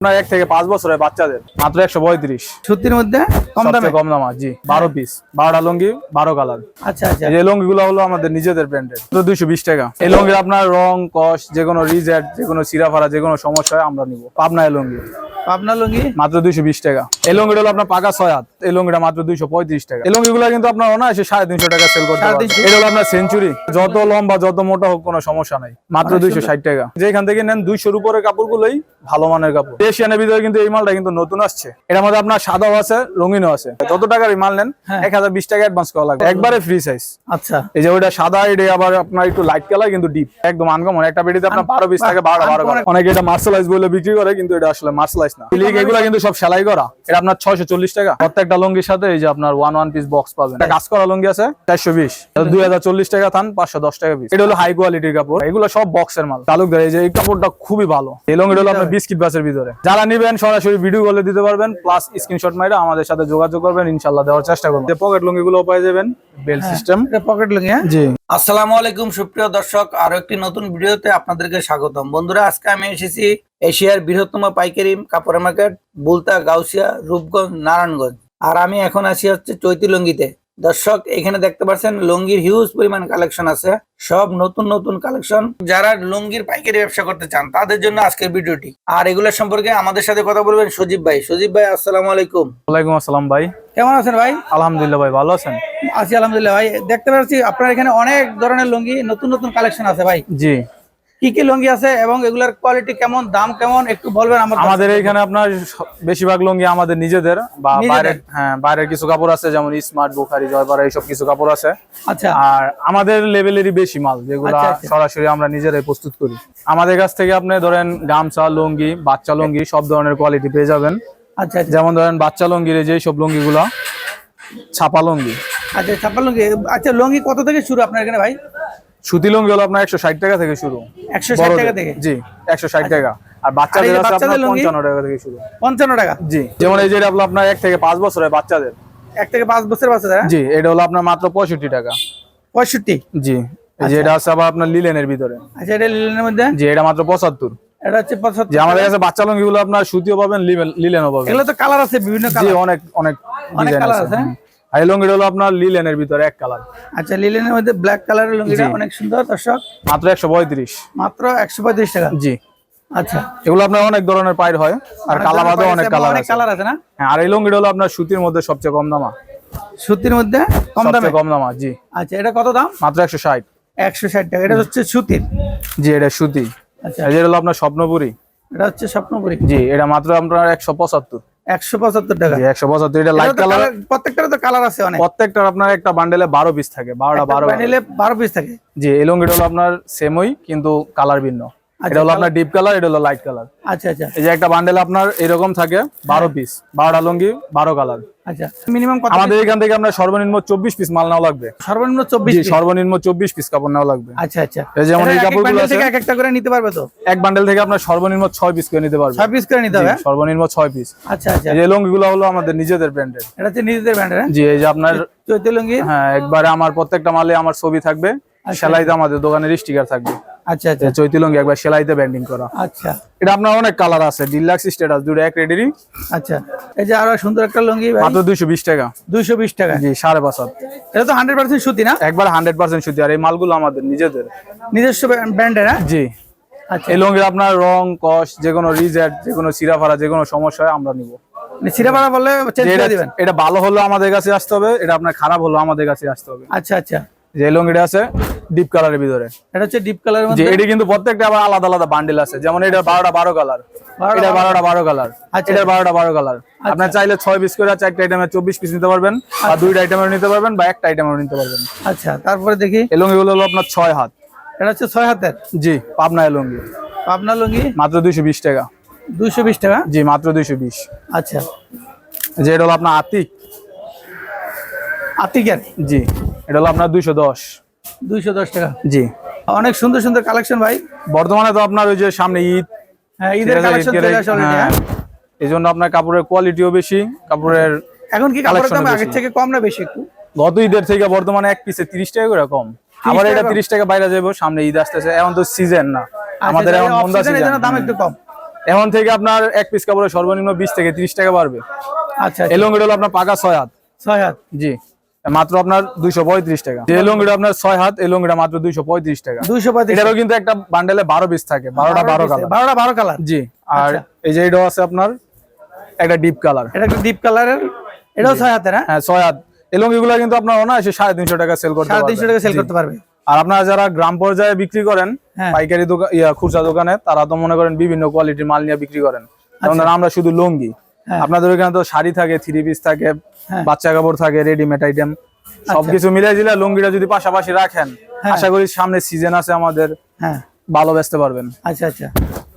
আপনার এক থেকে পাঁচ বছরের বাচ্চাদের। মাত্র একশো পঁয়ত্রিশ। সুতির মধ্যে কম দামে? কম দামা জি বারো পিস বারোটা লুঙ্গি বারো কালার আচ্ছা আচ্ছা। এই লুঙ্গি গুলো হলো আমাদের নিজেদের ব্র্যান্ডের তো দুইশো বিশ টাকা। এই লুঙ্গির আপনার রং কস যে কোনো রিজেট যে কোনো সিরাফারা যে কোনো সমস্যা হয় আমরা নিব। পাবনা এই লুঙ্গি। পাবনা লুঙ্গি? মাত্র দুইশো বিশ টাকা। এই লুঙ্গিটা হলো আপনার পাকা ছয় হাত। এই লুঙ্গিটা মাত্র দুইশো পঁয়ত্রিশ টাকা। এই কিন্তু আপনার অনায়াসে সাড়ে তিনশো টাকা সেল করতে? এটা হলো আপনার সেঞ্চুরি যত লম্বা যত মোটা হোক কোনো সমস্যা নাই। মাত্র দুইশো ষাট টাকা। যেখান থেকে নেন দুইশোর উপরে কাপড়গুলোই ভালো মানের কাপড়। এশিয়ানের ভিতরে কিন্তু এই মালটা কিন্তু নতুন আসছে। এটার মধ্যে আপনার সাদাও আছে রঙিনও আছে। যত টাকার মাল নেন হ্যাঁ। এক হাজার বিশ টাকা অ্যাডভান্স করা লাগবে। একবারে ফ্রি সাইজ আচ্ছা। এই যে ওইটা সাদা এটা আবার আপনার একটু লাইট কালার কিন্তু ডিপ একদম আনকমন একটা বেডিতে আপনার বারো পিস থাকে বারো বারো অনেকে এটা মার্শালাইজ বলে বিক্রি করে কিন্তু এটা আসলে মার্শালাইজ না। এগুলো কিন্তু সব সেলাই করা। এটা আপনার ছয়শো চল্লিশ টাকা। প্রত্যেকটা লঙ্গির সাথে এই যে আপনার ওয়ান ওয়ান পিস বক্স পাবেন। কাজ করা লঙ্গি আছে চারশো বিশ। দুই হাজার চল্লিশ টাকা থান পাঁচশো দশ টাকা পিস এটা হলো হাই কোয়ালিটির কাপড়। এগুলো সব বক্সের মাল। তালুকদার এই যে এই কাপড়টা খুবই ভালো। এই লঙ্গিটা হলো আপনার বিস্কিট বাসের ভিতরে। যারা নিবেন সরাসরি ভিডিও কলে দিতে পারবেন প্লাস স্ক্রিনশট মাইরা আমাদের সাথে যোগাযোগ করবেন ইনশাল্লাহ দেওয়ার চেষ্টা করবেন পকেট লঙ্গি গুলো পাই যাবেন বেল সিস্টেম এটা পকেট লুঙ্গি হ্যাঁ? জি। আসসালামু আলাইকুম সুপ্রিয় দর্শক। আরও একটি নতুন ভিডিওতে আপনাদেরকে স্বাগতম। বন্ধুরা আজকে আমি এসেছি এশিয়ার বৃহত্তম পাইকারি কাপড়ের মার্কেট বুলতা গাউসিয়া রূপগঞ্জ নারায়ণগঞ্জ। আর আমি এখন আছি হচ্ছে চৈতি লুঙ্গিতে দর্শক এখানে দেখতে পাচ্ছেন লুঙ্গির হিউজ পরিমাণ কালেকশন আছে। সব নতুন নতুন কালেকশন যারা লুঙ্গির পাইকারি ব্যবসা করতে চান তাদের জন্য আজকের ভিডিওটি। আর এগুলোর সম্পর্কে আমাদের সাথে কথা বলবেন সজীব ভাই। সজীব ভাই আসসালামু আলাইকুম। ওয়ালাইকুম আসসালাম ভাই। কেমন আছেন ভাই? আলহামদুলিল্লাহ ভাই ভালো আছেন? আছি আলহামদুলিল্লাহ ভাই। দেখতে পাচ্ছি আপনার এখানে অনেক ধরনের লুঙ্গি নতুন নতুন কালেকশন আছে ভাই। জি। কি কি লুঙ্গি আছে এবং এগুলার কোয়ালিটি কেমন দাম কেমন একটু বলবেন আমার আমাদের এখানে আপনার বেশিরভাগ লুঙ্গি আমাদের নিজেদের বা? বাইরের হ্যাঁ। বাইরের কিছু কাপড় আছে যেমন স্মার্ট বুখারি জয়পাড়া এইসব কিছু কাপড় আছে। আচ্ছা। আর আমাদের লেভেলেরই বেশি মাল যেগুলো আচ্ছা, আচ্ছা। সরাসরি আমরা নিজেরাই প্রস্তুত করি। আমাদের কাছ থেকে আপনি ধরেন গামছা লুঙ্গি বাচ্চা লুঙ্গি সব ধরনের কোয়ালিটি পেয়ে যাবেন। আচ্ছা আচ্ছা। যেমন ধরেন বাচ্চা লুঙ্গির যে সব লুঙ্গিগুলো ছাপা লুঙ্গি। আচ্ছা ছাপা লুঙ্গি। আচ্ছা লুঙ্গি কত থেকে শুরু আপনার এখানে ভাই? সুতি লুঙ্গি হলো আপনার একশো ষাট টাকা থেকে শুরু। একশো ষাট টাকা থেকে? জি একশো ষাট টাকা। আর বাচ্চাদের আছে আপনার পঞ্চান্ন টাকা থেকে শুরু। পঞ্চান্ন টাকা? জি যেমন এই যে আপনার এক থেকে পাঁচ বছরের বাচ্চাদের। এক থেকে পাঁচ বছর বাচ্চাদের হ্যাঁ? জি এটা হলো আপনার মাত্র পঁয়ষট্টি টাকা। পঁয়ষট্টি? জি এই যে এটা আছে আবার আপনার লিলেনের ভিতরে। আচ্ছা এটা লিলেনের মধ্যে? জি এটা মাত্র পঁচাত্তর। এটা হচ্ছে পঁচাত্তর যে আমাদের কাছে বাচ্চা লঙ্গি গুলো আপনার সুতিও পাবেন লিলেন- লিলেনও পাবেন। এগুলো তো কালার আছে বিভিন্ন কালার অনেক অনেক অনেক ডিজাইন আছে। এই লঙ্গিটা হলো আপনার লিলেনের ভিতরে এক কালার। আচ্ছা লিলেনের মধ্যে ব্ল্যাক কালারের লুঙ্গিটা অনেক সুন্দর দর্শক। মাত্র একশো পঁয়ত্রিশ। মাত্র একশো পঁয়ত্রিশ টাকা? জি। আচ্ছা। এগুলো আপনার অনেক ধরনের পায়ের হয় আর কালাবাদে অনেক কালার অনেক আছে। কালার আছে না? হ্যাঁ, আর এই লঙ্গিটা হলো আপনার সুতির মধ্যে সবচেয়ে কম দামা। সুতির মধ্যে কম দামে? কম দামা জি। আচ্ছা এটা কত দাম? মাত্র একশো ষাট। একশো ষাট টাকা। এটা হচ্ছে সুতির? জি এটা সুতি। আচ্ছা। যে হলো আপনার স্বপ্নপুরি। এটা হচ্ছে স্বপ্নপুরি। জি এটা মাত্র আপনার একশো পঁচাত্তর। একশো পঁচাত্তর টাকা। এটা লাইট কালার তো কালার আছে অনেক। প্রত্যেকটার আপনার একটা বান্ডেলে বারো পিস থাকে বারোটা বারো বারো। নিলে বারো পিস থাকে। জি হলো আপনার সেমই কিন্তু কালার ভিন্ন। এটা হলো আপনার ডিপ কালার এটা হলো লাইট কালার আচ্ছা আচ্ছা। এই যে একটা বান্ডেল আপনার এরকম থাকে বারো পিস বারোটা লুঙ্গি বারো কালার আচ্ছা মিনিমাম আমাদের এখান থেকে আপনার সর্বনিম্ন চব্বিশ পিস মাল নেওয়া লাগবে। সর্বনিম্ন চব্বিশ সর্বনিম্ন চব্বিশ পিস কাপড় নেওয়া লাগবে। আচ্ছা আচ্ছা। এই যেমন এই এটা এক এক কাপড়গুলো আছে এক একটা করে নিতে পারবে তো? এক বান্ডেল থেকে আপনার সর্বনিম্ন ছয় পিস করে নিতে পারবে। ছয় পিস করে নিতে হবে হ্যাঁ? সর্বনিম্ন ছয় পিস আচ্ছা আচ্ছা। এই লুঙ্গিগুলো হলো আমাদের নিজেদের ব্র্যান্ডের এটা হচ্ছে নিজেদের ব্র্যান্ডের জি এই যে আপনার লুঙ্গি? হ্যাঁ একবারে আমার প্রত্যেকটা মালে আমার ছবি থাকবে সেলাইতে আমাদের দোকানের স্টিকার থাকবে। আচ্ছা আচ্ছা। চৈতি লুঙ্গি একবার সেলাইতে ব্যান্ডিং করা। আচ্ছা। এটা আপনার অনেক কালার আছে ডিলাক্স স্টেটাস দুটো এক রেডেরই আচ্ছা। এই যে আরও সুন্দর একটা লুঙ্গি ভাই। মাত্র দুইশো বিশ টাকা। দুইশো বিশ টাকা। জি সাড়ে পাঁচ এটা তো হান্ড্রেড পার্সেন্ট সুতি না? একবার হান্ড্রেড পার্সেন্ট সুতি আর এই মালগুলো আমাদের নিজেদের। নিজস্ব ব্র্যান্ডের হ্যাঁ? জি। আচ্ছা। এই লুঙ্গির আপনার রং কস যে কোনো রিজেট যে কোনো সিরাফারা যে কোনো সমস্যা হয় আমরা নিব। সিরাপাড়া বললে চেঞ্জ যে করে এটা- দিবেন? এটা ভালো হলো আমাদের কাছে আসতে হবে এটা আপনার খারাপ হলো আমাদের কাছে আসতে হবে। আচ্ছা আচ্ছা। যে লুঙ্গিটা আছে ডিপ কালারের ভিতরে। এটা হচ্ছে ডিপ কালারের মধ্যে এটি কিন্তু প্রত্যেকটা আবার আলাদা আলাদা বান্ডেল আছে। যেমন এটা বারোটা বারো কালার বারোটা এটা বারোটা বারো কালার আচ্ছা। এটা বারোটা বারো কালার আপনার চাইলে ছয় পিস করে চারটা আইটেমের চব্বিশ পিস নিতে পারবেন বা দুইটা আইটেমের নিতে পারবেন বা একটা আইটেমের নিতে পারবেন। আচ্ছা তারপরে দেখি। এই লুঙ্গিগুলো হলো আপনার ছয় হাত। এটা হচ্ছে ছয় হাতের? জি পাবনা এই লুঙ্গি পাবনা লুঙ্গি? মাত্র দুইশো বিশ টাকা। দুইশো বিশ টাকা? জি মাত্র দুইশো বিশ। আচ্ছা। যে এটা হলো আপনার আতিক। আতিকের? জি এটা হলো আপনার দুইশো দশ। দুইশো দশ টাকা। জি। অনেক সুন্দর সুন্দর কালেকশন ভাই। বর্তমানে তো আপনার ওই যে সামনে ঈদ হ্যাঁ ঈদের কালেকশন চলে আসে হ্যাঁ। হ্যাঁ? এই জন্য আপনার কাপড়ের কোয়ালিটিও বেশি কাপড়ের এখন কি কাপড়ের দাম আগের থেকে কম না বেশি একটু? গত ঈদের থেকে বর্তমানে এক পিসে তিরিশ টাকা করে কম। আবার এটা? তিরিশ টাকা বাইরে যাব সামনে ঈদ আসতেছে। এখন তো সিজন না। আমাদের আচ্ছা, এখন মন্দা সিজন দাম একটু কম। এখন থেকে আপনার এক পিস কাপড়ে সর্বনিম্ন বিশ থেকে ত্রিশ টাকা বাড়বে। আচ্ছা এই লুঙ্গিটা হলো আপনার পাকা ছয় হাত। ছয় হাত। জি। মাত্র আপনার দুইশো পঁয়ত্রিশ টাকা। যে লুঙ্গিটা আপনার ছয় হাত এই লুঙ্গিটা মাত্র দুইশো পঁয়ত্রিশ টাকা। দুইশো পঁয়ত্রিশ কিন্তু একটা বান্ডেলে বারো পিস থাকে বারোটা বারো কালার বারোটা বারো কালার জি আর আচ্ছা। এই যে এটাও আছে আপনার একটা ডিপ কালার এটা একটা ডিপ কালারের এটাও ছয় হাতের হ্যাঁ? হ্যাঁ ছয় হাত। এই লুঙ্গিগুলো কিন্তু আপনার অনায়াসে সাড়ে তিনশো টাকা সেল করতে সাড়ে তিনশো টাকা সেল করতে পারবে। আর আপনারা যারা গ্রাম পর্যায়ে বিক্রি করেন হ্যাঁ। পাইকারি দোকান খুচরা দোকানে তারা তো মনে করেন বিভিন্ন কোয়ালিটির মাল নিয়ে বিক্রি করেন। যেমন আমরা শুধু লুঙ্গি। আপনাদের ওখানে তো শাড়ি থাকে থ্রি পিস থাকে হ্যাঁ। বাচ্চা কাপড় থাকে রেডিমেড আইটেম সবকিছু মিলাই দিলে লুঙ্গিটা যদি পাশাপাশি রাখেন হ্যাঁ। আশা করি সামনে সিজন আছে আমাদের হ্যাঁ। ভালো বেচতে পারবেন। আচ্ছা আচ্ছা।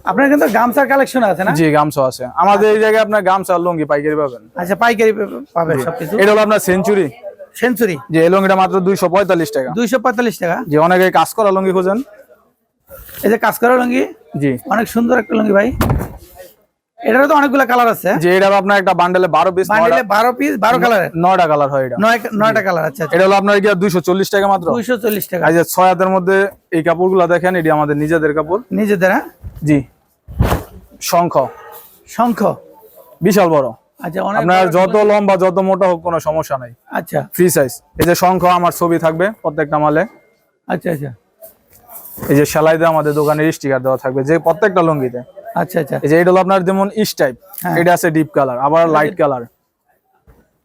আপনার কিন্তু গামছার কালেকশন আছে না? জি গামছা আছে। আমাদের এই জায়গায় আপনার গামছা লুঙ্গি পাইকারি পাবেন। আচ্ছা পাইকারি পা- পাবে সবকিছু? এটা হলো আপনার সেঞ্চুরি সেঞ্চুরি এই লুঙ্গিটা মাত্র টাকা। দুইশো পঁয়তাল্লিশ টাকা? যে অনেকে কাজ করা লুঙ্গি খোঁজেন। এই যে কাজ করা লুঙ্গি? জি। অনেক সুন্দর একটা লুঙ্গি ভাই। এটারও তো অনেকগুলো কালার আছে। যে এটা আপনার একটা বান্ডেলে বারো পিস বান্ডিলে বারো পিস বারো কালারের নয়টা কালার হয় এটা। নয় নয়টা কালার আচ্ছা আচ্ছা। এটা হলো আপনার দুইশো চল্লিশ টাকা মাত্র। দুইশো চল্লিশ টাকা। এই যে হাতের মধ্যে এই কাপড়গুলো দেখেন এটি আমাদের নিজেদের কাপড়। নিজেদের হ্যাঁ? জি। শঙ্খ। শঙ্খ। বিশাল বড়। আচ্ছা আপনার যত লম্বা যত মোটা হোক কোনো সমস্যা নাই। আচ্ছা। ফ্রি সাইজ এই যে শঙ্খ আমার ছবি থাকবে প্রত্যেকটা মালে। আচ্ছা আচ্ছা। এই যে সেলাই দিয়ে আমাদের দোকানের স্টিকার দেওয়া থাকবে যে প্রত্যেকটা লুঙ্গিতে। আচ্ছা আচ্ছা। এই যে এটা হলো আপনার যেমন ইস টাইপ হ্যাঁ। এটা আছে ডিপ কালার আবার লাইট কালার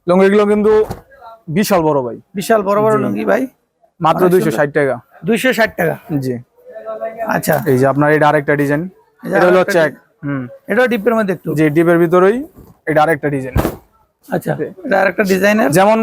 লুঙ্গিগুলো কিন্তু বিশাল বড় ভাই। বিশাল বড় বড় লুঙ্গি ভাই? মাত্র দুইশো ষাট টাকা। দুইশো ষাট টাকা? জি। আচ্ছা। এই যে আপনার এটা আরেকটা ডিজাইন এটা হলো আরেকটা চেক হুম। এটাও ডিপের মধ্যে একটু? ডিপের ভিতরেই এটা আরেকটা ডিজাইন আচ্ছা এটা আরেকটা ডিজাইনের যেমন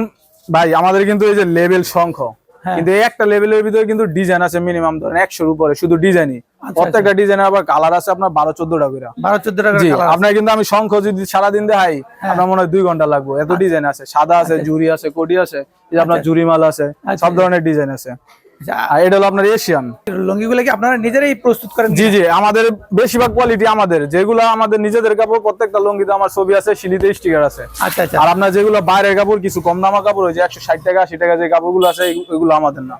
ভাই আমাদের কিন্তু এই যে লেভেল সংখ্য। কিন্তু এই একটা লেভেলের ভিতরে কিন্তু ডিজাইন আছে মিনিমাম ধরেন একশোর উপরে শুধু ডিজাইনই আচ্ছা, প্রত্যেকটা ডিজাইনের আবার কালার আছে আপনার বারো চোদ্দটা করে। বারো চোদ্দ টাকা জি আপনার কিন্তু আমি শঙ্খ যদি সারাদিন দেখাই হ্যাঁ। আপনার মনে হয় দুই ঘণ্টা লাগবে। এত ডিজাইন আছে সাদা আছে জুরি আছে কোটি আছে আপনার জুরি মাল আছে আচ্ছা। সব ধরনের ডিজাইন আছে। আচ্ছা, এটা হলো আপনার এশিয়ান লুঙ্গিগুলো কি আপনারা নিজেরাই প্রস্তুত করেন জি জি আমাদের বেশিরভাগ কোয়ালিটি আমাদের। যেগুলো আমাদের নিজেদের কাপড় প্রত্যেকটা লুঙ্গিতে আমার ছবি আছে শিলিতে স্টিকার আছে। আচ্ছা আচ্ছা। আর আপনার যেগুলো বাইরের কাপড় কিছু কম দামা কাপড় ওই যে একশো ষাট টাকা আশি টাকা যে কাপড়গুলো আছে এগুলো আমাদের না।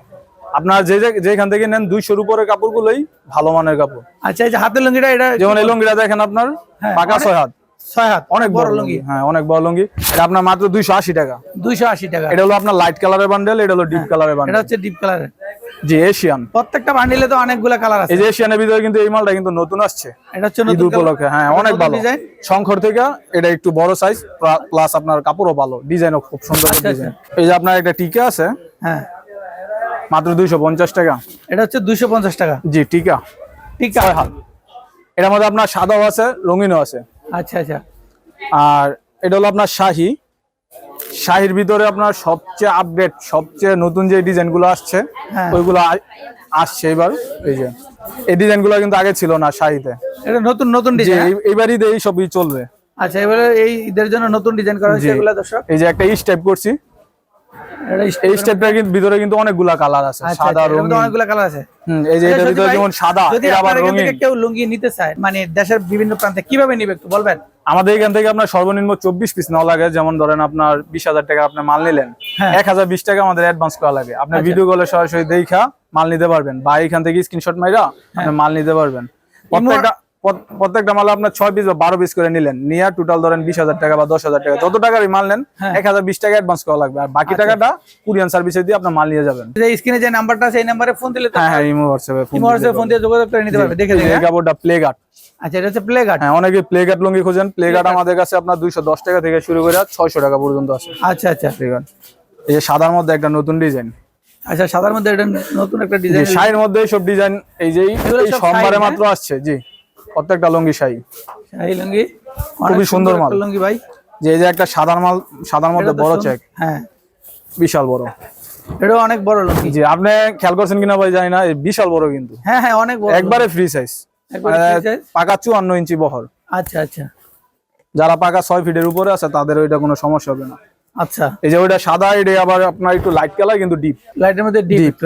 আপনার যে যেখান থেকে নেন দুইশোর উপরে কাপড়গুলোই ভালো মানের কাপড়। আচ্ছা এই যে হাতের লুঙ্গিটা এটা যেমন এই লুঙ্গিটা দেখেন আপনার হ্যাঁ, পাকা ছয় হাত। ছয় হাত অনেক বড় লুঙ্গি। হ্যাঁ অনেক বড় লুঙ্গি। এটা আপনার মাত্র দুইশো আশি টাকা। দুইশো আশি টাকা। এটা হলো আপনার লাইট কালারের বান্ডেল এটা হলো ডিপ কালারের এটা বান্ডেল হচ্ছে ডিপ কালারের জি এশিয়ান প্রত্যেকটা বান্ডিলে তো অনেকগুলো কালার আছে। এই যে এশিয়ানের ভিতরে কিন্তু এই মালটা কিন্তু নতুন আসছে। এটা হচ্ছে নতুন উপলক্ষে হ্যাঁ অনেক ভালো। ডিজাইন শঙ্কর থেকে এটা একটু বড় সাইজ প্লাস আপনার কাপড়ও ভালো ডিজাইনও খুব সুন্দর আচ্ছা, ডিজাইন এই যে আপনার একটা টিকা আছে হ্যাঁ। মাত্র দুইশো পঞ্চাশ টাকা। এটা হচ্ছে দুইশো পঞ্চাশ টাকা। জি টিকা। ঠিক আছে এটার মধ্যে আপনার সাদাও আছে রঙিনও আছে। আচ্ছা আচ্ছা। আর এটা হলো আপনার শাহি। শাহির ভিতরে আপনার সবচেয়ে আপডেট সবচেয়ে নতুন যে ডিজাইনগুলো আসছে হ্যাঁ। ওইগুলো আসছে এবার। এই যে এই ডিজাইনগুলো কিন্তু আগে ছিল না শাহিতে এটা নতুন নতুন ডিজাইন এই- এইবারই এই সবই চলবে। আচ্ছা এবারে এই ঈদের জন্য নতুন ডিজাইন করা হয়েছে এগুলো দর্শক? এই যে একটা স্টেপ করছি। এই স্টেপটার কিন্তু ভিতরে কিন্তু অনেকগুলা কালার আছে আচ্ছা, সাদা আচ্ছা, এটার মধ্যে রঙিন। অনেকগুলো কালার আছে। হুম, এই যে আচ্ছা, এটার ভিতরে যেমন সাদা যদি আবার রঙিন। কেউ লুঙ্গি নিতে চায় মানে দেশের বিভিন্ন প্রান্তে কীভাবে নিবে একটু বলবেন? আমাদের এখান থেকে আপনার সর্বনিম্ন চব্বিশ পিস নেওয়া লাগে যেমন ধরেন আপনার বিশ হাজার টাকা আপনি মাল নিলেন হ্যাঁ। এক হাজার বিশ টাকা আমাদের অ্যাডভান্স করা লাগে। আপনার আচ্ছা। ভিডিও কলে সরাসরি দেখা মাল নিতে পারবেন। বা এখান থেকে স্ক্রিনশট মাইরা আপনি মাল নিতে পারবেন। প্রত্যেকটা প্রত্যেকটা মাল আপনার ছয় পিস বা বারো পিস করে নিলেন। নিয়ে টোটাল ধরেন বিশ হাজার টাকা বা দশ হাজার টাকা। যত টাকারই মাল নেন হ্যাঁ। এক হাজার বিশ টাকা অ্যাডভান্স করা লাগবে। আর বাকি টাকাটা কুরিয়ান সার্ভিসে দিয়ে আপনার মাল নিয়ে যাবেন। যে স্ক্রিনে যে নাম্বারটা আছে এই নাম্বারে ফোন দিলে হ্যাঁ হ্যাঁ ইমো হোয়াটসঅ্যাপে ফোন ইমো হোয়াটসঅ্যাপে ফোন দিয়ে যোগাযোগ করে নিতে পারবে দেখে কাপড়টা প্লে গার্ড আচ্ছা এটা হচ্ছে প্লে গার্ড হ্যাঁ অনেকে প্লে গার্ড লুঙ্গি খোঁজেন। প্লে গার্ড আমাদের কাছে আপনার দুইশো দশ টাকা থেকে শুরু করে ছয়শো টাকা পর্যন্ত আছে। আচ্ছা আচ্ছা। প্লে গার্ড এই সাদার মধ্যে একটা নতুন ডিজাইন আচ্ছা সাদার মধ্যে এটা নতুন একটা ডিজাইন শাড়ির মধ্যে সব ডিজাইন এই যে সোমবারে মাত্র আসছে জি। প্রত্যেকটা লুঙ্গি শাড়ি। এই লুঙ্গি। খুবই সুন্দর মাল। লুঙ্গি ভাই। যে এই যে একটা সাদার মাল সাদার মধ্যে বড়। চেক হ্যাঁ। বিশাল বড়। এটা অনেক বড় লুঙ্গি। জি আপনি খেয়াল করছেন কিনা ভাই জানি না বিশাল বড় কিন্তু। হ্যাঁ হ্যাঁ অনেক বড়। একবারে ফ্রি সাইজ size? পাকা চুয়ান্ন ইঞ্চি বহর। আচ্ছা আচ্ছা। যারা পাকা ছয় ফিটের উপরে আছে তাদের ওইটা কোনো সমস্যা হবে না। আচ্ছা। এই যে ওইটা সাদা এটা আবার আপনার একটু লাইট কালার কিন্তু ডিপ লাইটের মধ্যে ডিপ ডিপ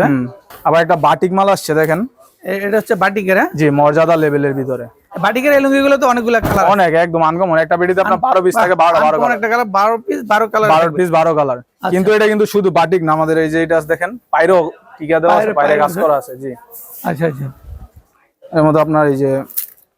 আবার একটা বাটিক মাল আসছে দেখেন। এটা হচ্ছে বাটিকের হ্যাঁ? জি মর্যাদা লেভেলের ভিতরে। বাটিকের লুঙ্গিগুলো তো অনেকগুলো কালার অনেক একদম আনকমন একটা পেটিতে আপনার বারো পিস থাকে বারোটা বারো কালার একটা কালার বারো পিস বারো কালার বারো পিস বারো কালার কিন্তু এটা কিন্তু শুধু বাটিক না আমাদের এই যে এটা দেখেন পাইরো টিকা দেওয়া আছে পায়রো কাজ করা আছে জি। আচ্ছা আচ্ছা। এর মধ্যে আপনার এই যে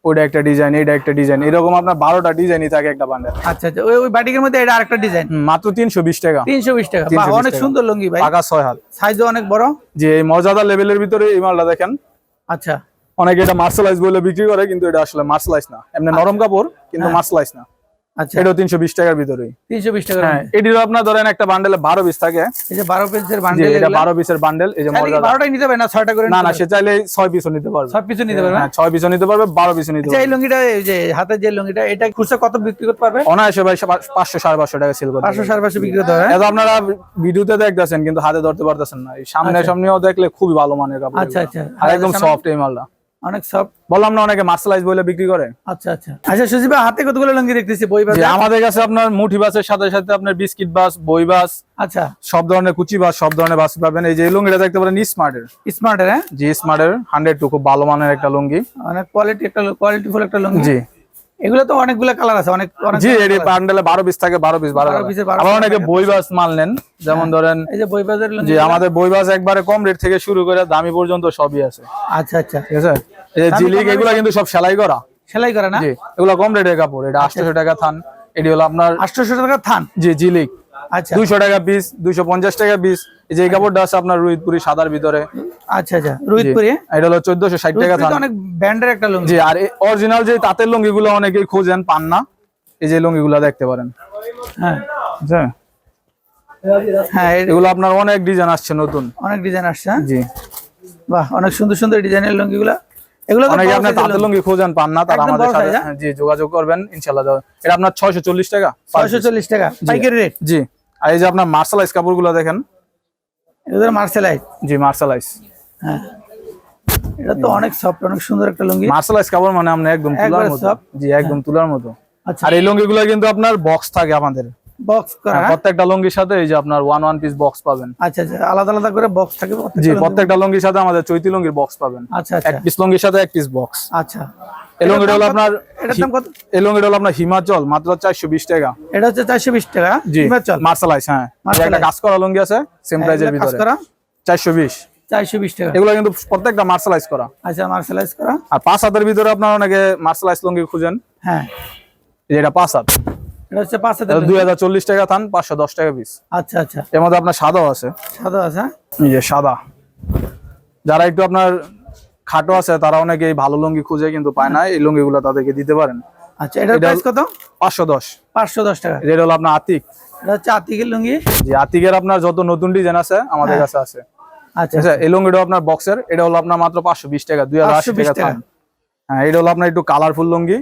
ওইটা একটা ডিজাইন এইটা একটা ডিজাইন এরকম আপনার বারোটা ডিজাইনই থাকে একটা বান্ডেল আচ্ছা আচ্ছা। ওই বাটিকের মধ্যে এটা আরেকটা ডিজাইন মাত্র তিনশো বিশ টাকা। তিনশো বিশ টাকা। অনেক সুন্দর লুঙ্গি ভাই। পাকা ছয় হাত। সাইজও অনেক বড়। যে মর্যাদা লেভেলের ভিতরে এই মালটা দেখেন আচ্ছা। অনেকে এটা মার্শালাইজ বলে বিক্রি করে কিন্তু এটা আসলে মার্শালাইজ না। এমনি নরম কাপড় কিন্তু হ্যাঁ। মার্শালাইজ না। আচ্ছা। টাকার টাকা হ্যাঁ এটিরও আপনার ধরেন একটা বান্ডেলে বারো পিস থাকে। এই যে বারো পিসের বান্ডেল এটা বারো পিসের বান্ডেল এই যে মর্যাদা। বারোটাই নিতে পারে না ছয়টা করে না না সে চাইলে ছয় পিসও নিতে পারবে। সব কিছু নিতে পারবে হ্যাঁ ছয় পিসও নিতে পারবে বারো পিসও নিতে আচ্ছা এই লুঙ্গিটা এই যে লুঙ্গিটা এটা খুচরা কত বিক্রি করতে পারবে? অনায়াসে ভাই সা- পাঁচশো সাড়ে পাঁচশো টাকা সেল করতে পাঁচশো পারবে। সাড়ে পাঁচশো বিক্রি করতে হবে এত আপনারা ভিডিওতে দেখতেছেন কিন্তু হাতে ধরতে পারতেছেন না। এই সামনে সামনেও দেখলে খুবই ভালো মানের কাপড় আচ্ছা, আচ্ছা। আর একদম সফট এই মালটা। অনেক সব বললাম না অনেকে মার্শালাইজ বলে বিক্রি করে। আচ্ছা আচ্ছা। আচ্ছা সুজিবা হাতে কতগুলো লুঙ্গি দেখতেছি? বই বাস? আমাদের কাছে আপনার মুঠি বাসের সাথে সাথে আপনার বিস্কিট বাস বই বাস আচ্ছা। সব ধরনের কুচি বাস সব ধরনের বাস পাবেন। এই যে লুঙ্গিটা দেখতে পারেন স্মার্টের। স্মার্টের হ্যাঁ? জি স্মার্টের হান্ড্রেড টু খুব ভালো মানের একটা লুঙ্গি। অনেক কোয়ালিটি একটা কোয়ালিটিফুল একটা লুঙ্গি। জি। এগুলো তো অনেকগুলো কালার আছে অনেক জি এই বান্ডেলে বারো পিস থাকে বারো পিস 12 পিস 12 আবার অনেকে বইবাস বই বাস মাল নেন যেমন ধরেন এই যে বইবাসের জি আমাদের বইবাস একবারে কম রেট থেকে শুরু করে দামি পর্যন্ত সবই আছে। আচ্ছা আচ্ছা। ঠিক আছে? এই যে জিলিক এগুলো কিন্তু সব সেলাই করা। সেলাই করা না? জি এগুলো কম রেটের কাপড় এটা আটশো টাকা থান এটি হলো আপনার আটশোশো টাকা থান? জি জিলিক। আচ্ছা দুইশো টাকা পিস দুইশো পঞ্চাশ টাকা পিস এই যে এই কাপড়টা আছে আপনার রুইতপুরি সাদার ভিতরে। আচ্ছা আচ্ছা। রোহিতপুরি? এটা হলো চোদ্দশো ষাট টাকা অনেক ব্র্যান্ডের একটা লুঙ্গি। জি আর অরিজিনাল যে তাঁতের লুঙ্গিগুলো অনেকেই খোঁজেন পান না এই যে লুঙ্গিগুলো দেখতে পারেন। হ্যাঁ? হ্যাঁ এগুলো আপনার অনেক ডিজাইন আসছে নতুন। অনেক ডিজাইন আসছে হ্যাঁ? জি। বাহ অনেক সুন্দর সুন্দর ডিজাইনের লুঙ্গিগুলো। এগুলো অনেকে তাঁতের লুঙ্গি। খোঁজেন পান না তারা আমাদের সাথে জি যোগাযোগ করবেন ইনশাল্লাহ এটা আপনার ছয়শো চল্লিশ টাকা। per ছয়শো piece। চল্লিশ টাকা। পাইকারি রেট জি। আর এই যে আপনার মার্শালাইজ কাপড়গুলো দেখেন। এগুলো মার্সেলাইট জি মার্শালাইজ হ্যাঁ। এটা তো অনেক সফট অনেক সুন্দর একটা লুঙ্গি। মার্শালাইজ কাপড় মানে আপনি একদম তুলার মতো। জি একদম তুলার মতো। আচ্ছা। আর এই লুঙ্গিগুলো কিন্তু আপনার বক্স থাকে আমাদের। বক্স করা হ্যাঁ? প্রত্যেকটা লুঙ্গির সাথে এই যে আপনার ওয়ান ওয়ান পিস বক্স পাবেন। আচ্ছা আচ্ছা আলাদা আলাদা করে বক্স থাকে প্রত্যেকটা জি প্রত্যেকটা লুঙ্গির সাথে আমাদের চৈতি লুঙ্গির বক্স পাবেন। আচ্ছা এক আচ্ছা পিস লুঙ্গির সাথে এক পিস বক্স আচ্ছা। এই হলো আপনার এটার দাম কত? এই হলো আপনার হিমাচল মাত্র চারশো বিশ টাকা। এটা হচ্ছে চারশো বিশ টাকা জি হিমাচল। মার্শালাইজ হ্যাঁ। একটা কাজ করা লুঙ্গি আছে সেম প্রাইজের এগুলো কাজ করা। টাকা। এগুলো কিন্তু প্রত্যেকটা মার্শালাইজ করা। আচ্ছা মার্শালাইজ করা। আর পাঁচ হাতের ভিতরে আপনার অনেকে মার্শালাইজ লুঙ্গি খুঁজেন। হ্যাঁ। এটা পাঁচ হাত। এটা হচ্ছে পাঁচ হাজার দুই হাজার চল্লিশ টাকা থান পাঁচশো দশ টাকা পিস আচ্ছা আচ্ছা। এর মধ্যে আপনার সাদাও আছে। সাদা আছে হ্যাঁ? এই যে সাদা। যারা একটু আপনার খাটো আছে তারা অনেকে এই ভালো লুঙ্গি খুঁজে কিন্তু পায় না এই লুঙ্গিগুলো তাদেরকে দিতে পারেন। আচ্ছা এটার প্রাইস কত? পাঁচশো দশ। পাঁচশো দশ টাকা। এটা হলো আপনার আতিক। এটা হচ্ছে আতিকের লুঙ্গি? যে আতিকের আপনার যত নতুন ডিজাইন আছে আমাদের হ্যাঁ। কাছে আছে। আচ্ছা আচ্ছা। এই লুঙ্গিটা আপনার বক্সের এটা হলো আপনার মাত্র পাঁচশো বিশ টাকা দুই হাজার আশি 520 টাকা টাকা। হ্যাঁ এটা হলো আপনার একটু কালারফুল লুঙ্গি।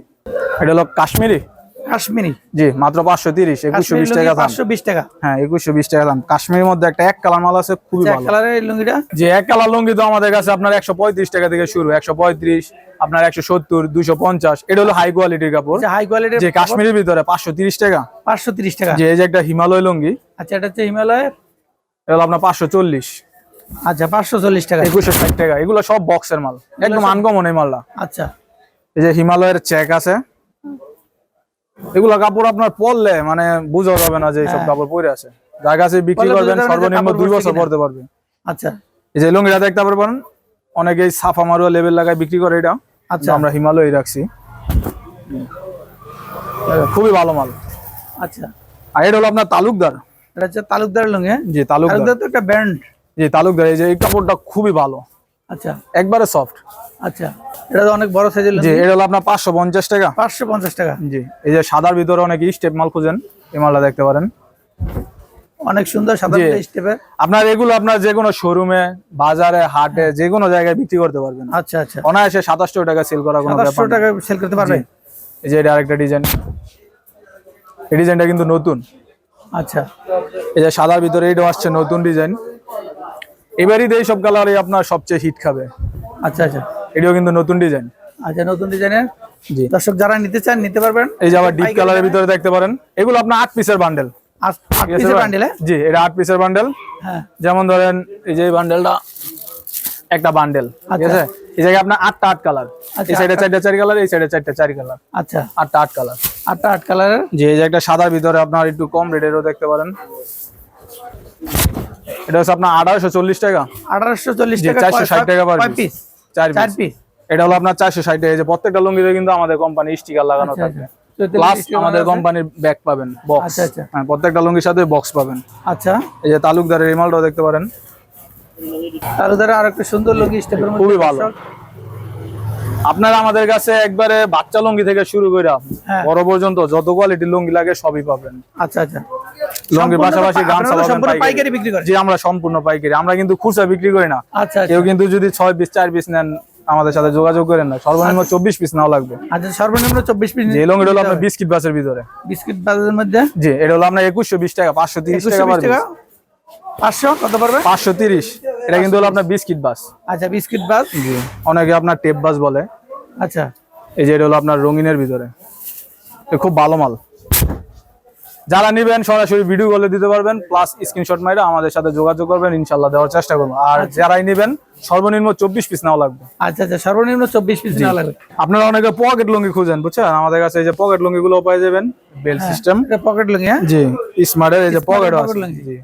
এটা হলো কাশ্মীরি। কাশ্মীরি। জি মাত্র পাঁচশো তিরিশ একুশশো কাশ্মীরি বিশ লুঙ্গি টাকা থান পাঁচশো বিশ টাকা। হ্যাঁ একুশশো বিশ টাকা দাম। কাশ্মীরের মধ্যে একটা এক কালার মাল আছে খুবই এক কালারের লুঙ্গিটা? যে এক কালার লুঙ্গি তো আমাদের কাছে আপনার একশো পঁয়ত্রিশ টাকা থেকে শুরু একশো পঁয়ত্রিশ আপনার একশো সত্তর দুইশো পঞ্চাশ। এটা হলো হাই কোয়ালিটির কাপড়। হাই কোয়ালিটির যে কাশ্মীরের ভিতরে পাঁচশো তিরিশ টাকা। পাঁচশো তিরিশ টাকা। যে এই যে একটা হিমালয় লুঙ্গি। আচ্ছা এটা হচ্ছে হিমালয়ের? এটা হলো আপনার পাঁচশো চল্লিশ। আচ্ছা পাঁচশো চল্লিশ টাকা। একুশশো ষাট টাকা। এগুলো সব বক্সের মাল। একদম আনকমন এই মালটা। আচ্ছা। এই যে হিমালয়ের চেক আছে। এগুলো কাপড় আপনার পরলে মানে বোঝা যাবে না যে এইসব কাপড় পরে আছে। যার কাছে বিক্রি হ্যাঁ। করবেন সর্বনিম্ন দুই বছর পরতে পারবে। আচ্ছা। এই যে লুঙ্গিটা দেখতে পারবেন অনেকেই সাফা মারুয়া লেভেল লাগায় বিক্রি করে এটা। আচ্ছা। আমরা হিমালয় রাখছি। খুবই ভালো মাল। আচ্ছা। আর এটা হলো আপনার তালুকদার। এটা হচ্ছে তালুকদারের লুঙ্গি হ্যাঁ? জি তালুকদার। তালুকদার তো একটা ব্র্যান্ড জি তালুকদার এই যে এই কাপড়টা খুবই ভালো। আচ্ছা। একবারে সফট আচ্ছা এটা তো অনেক বড় সাইজের জি এটা হলো আপনার পাঁচশো পঞ্চাশ টাকা। পাঁচশো পঞ্চাশ টাকা। জি এই যে সাদার ভিতরে অনেক স্টেপ মাল খুঁজেন এই মালটা দেখতে পারেন। অনেক সুন্দর সাদা জি। স্টেপের আপনার এগুলো আপনার যে কোনো শোরুমে বাজারে হাটে যে কোনো জায়গায় বিক্রি করতে পারবেন। আচ্ছা আচ্ছা। অনায়াসে টাকা সেল করা কোনো ব্যাপার। টাকা সেল করতে এই যে এটা আরেকটা ডিজাইন এই ডিজাইনটা কিন্তু নতুন। আচ্ছা। এই যে সাদার ভিতরে আসছে নতুন ডিজাইন এবারই এই সব কালারই আপনার সবচেয়ে হিট খাবে। আচ্ছা আচ্ছা। এটাও কিন্তু নতুন ডিজাইন। আচ্ছা নতুন ডিজাইনের? জি। দর্শক যারা নিতে চান নিতে পারবেন। এই যে আবার ডিপ কালারের ভিতরে দেখতে পারেন। এগুলো আপনার আট পিসের বান্ডেল জি এটা আট পিসের বান্ডেল হ্যাঁ। যেমন ধরেন এই যে বান্ডেলটা একটা বান্ডেল ঠিক আচ্ছা। আছে? এই জায়গায় আপনার আটটা আট কালার আচ্ছা, এই সাইডে চারটা চারি কালার এই সাইডে চারটা চারি কালার আচ্ছা। আটটা আট কালার আটটা আট কালার যে এই যে একটা সাদার ভিতরে আপনার একটু কম রেটেরও দেখতে পারেন। এটা হচ্ছে আপনার আঠারোশো চল্লিশ টাকা। আঠারোশো চল্লিশ জি টাকা চারশো ষাট টাকা পার পিস চার পিস এটা হলো আপনার চারশো ষাট এই যে প্রত্যেকটা লুঙ্গিতে কিন্তু আমাদের কোম্পানি স্টিকার লাগানো থাকে থাকবে। আচ্ছা। তেলের প্লাস আমাদের কোম্পানির ব্যাগ পাবেন বক্স আচ্ছা, আচ্ছা। হ্যাঁ প্রত্যেকটা লুঙ্গির সাথে বক্স পাবেন। আচ্ছা। এই যে তালুকদারের রিমালটাও দেখতে পারেন। তালুকদারের আরেকটা আর একটা সুন্দর লুঙ্গি স্টেপের খুবই ভালো। আপনারা আমাদের কাছে একবারে বাচ্চা লুঙ্গি থেকে শুরু করে হ্যাঁ। বড় পর্যন্ত যত কোয়ালিটির লুঙ্গি লাগে সবই পাবেন। আচ্ছা আচ্ছা। লুঙ্গির পাশাপাশি গামছা পাবেন সম্পূর্ণ পাইকারি। পাইকারি বিক্রি করেন? জি আমরা সম্পূর্ণ পাইকারি। আমরা কিন্তু খুচরা বিক্রি করি না। আচ্ছা আচ্ছা। কেউ কিন্তু যদি পিস পিস নেন আমাদের সাথে যোগাযোগ করেন না। সর্বনিম্ন চব্বিশ পিস নাও লাগবে। আচ্ছা সর্বনিম্ন চব্বিশ পিস যে হলো আপনার বিস্কিট বাসের ভিতরে। বিস্কিট মধ্যে? জি এটা হলো আপনার একুশশো বিশ টাকা পাঁচশো তিরিশ টাকা 120 পাঁচশো? কত পড়বে? পাঁচশো তিরিশ। এটা কিন্তু হলো আপনার বিস্কিট বাস। আচ্ছা বিস্কিট বাস? জি। অনেকে আপনার টেপ বাস বলে। আচ্ছা। এই যে এটা হলো আপনার রঙিনের ভিতরে। খুব ভালো মাল। যারা নিবেন সরাসরি ভিডিও কলে দিতে পারবেন প্লাস স্ক্রিনশট মাইরা আমাদের সাথে যোগাযোগ করবেন ইনশাল্লাহ দেওয়ার চেষ্টা করব। আর যারাই নিবেন সর্বনিম্ন চব্বিশ পিস নাও লাগবে। আচ্ছা আচ্ছা সর্বনিম্ন চব্বিশ পিস নেওয়া লাগবে। আপনারা অনেকে পকেট লুঙ্গি খুঁজেন বুঝছেন? আমাদের কাছে এই যে পকেট লুঙ্গি গুলো পেয়ে যাবেন বেল সিস্টেম এটা পকেট লুঙ্গি হ্যাঁ? জি স্মার্টের এই যে পকেট আছে। জি।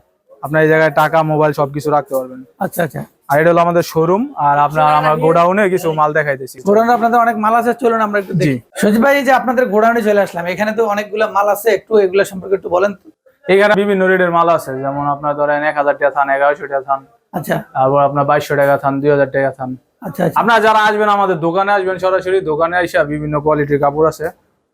আপনার এই জায়গায় টাকা মোবাইল সবকিছু রাখতে পারবেন। আচ্ছা আচ্ছা। আর এটা হলো আমাদের শোরুম আর আপনার আমরা গোডাউনে কিছু মাল দেখাইতেছি। গোডাউনে আপনাদের অনেক মাল আছে চলুন আমরা একটু দেখি। সজিব ভাই যে আপনাদের গোডাউনে চলে আসলাম এখানে তো অনেকগুলো মাল আছে একটু এগুলো সম্পর্কে একটু বলেন তো। এখানে বিভিন্ন রেটের মাল আছে যেমন আপনার ধরেন এক হাজার টাকা থান এগারোশো টাকা থান আচ্ছা। তারপর আপনার বাইশশো টাকা থান দুই হাজার টাকা থান। আচ্ছা আচ্ছা। আপনারা যারা আসবেন আমাদের দোকানে আসবেন সরাসরি দোকানে এসে বিভিন্ন কোয়ালিটির কাপড় আছে।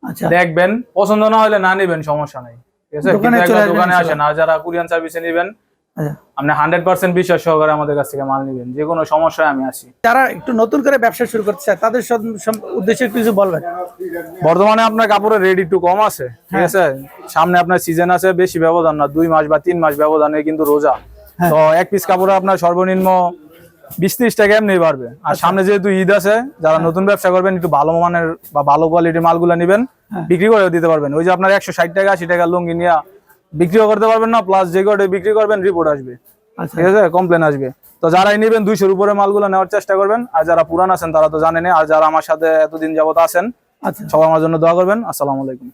আচ্ছা। দেখবেন পছন্দ না হলে না নেবেন সমস্যা নাই। দোকানে কিন্তু চলে একবার আসবেন দোকানে ইনশাল্লাহ। আসেন আর যারা কুরিয়ান সার্ভিসে নেবেন আচ্ছা। আপনি হান্ড্রেড পার্সেন্ট বিশ্বাস সহকারে আমাদের কাছ থেকে মাল নেবেন। যে কোনো সমস্যায় আমি আসি যারা একটু নতুন করে ব্যবসা শুরু করতে চায় তাদের সব- সব- উদ্দেশ্যে কিছু বলবেন। বর্তমানে আপনার কাপড়ের রেট একটু কম আছে ঠিক আছে? সামনে আপনার সিজন আছে বেশি ব্যবধান না দুই মাস বা তিন মাস ব্যবধানে কিন্তু রোজা। তো এক পিস কাপড়ে আপনার সর্বনিম্ন বিশ ত্রিশ টাকা এমনি বাড়বে। আর সামনে যেহেতু ঈদ আছে যারা নতুন ব্যবসা করবেন একটু ভালো মানের বা ভালো কোয়ালিটির মালগুলো নেবেন বিক্রি করে দিতে পারবেন। ওই যে আপনার একশো ষাট টাকা আশি টাকা লুঙ্গি নিয়ে বিক্রিও করতে পারবেন না প্লাস যে কটে বিক্রি করবেন রিপোর্ট আসবে। আচ্ছা। ঠিক আছে? কমপ্লেন আসবে। তো যারাই নেবেন দুইশোর উপরে মালগুলো নেওয়ার চেষ্টা করবেন। আর যারা পুরান আছেন তারা তো জানেন আর যারা আমার সাথে এতদিন যাবত আছেন আচ্ছা। সবাই আমার জন্য দোয়া করবেন। আসসালামু আলাইকুম।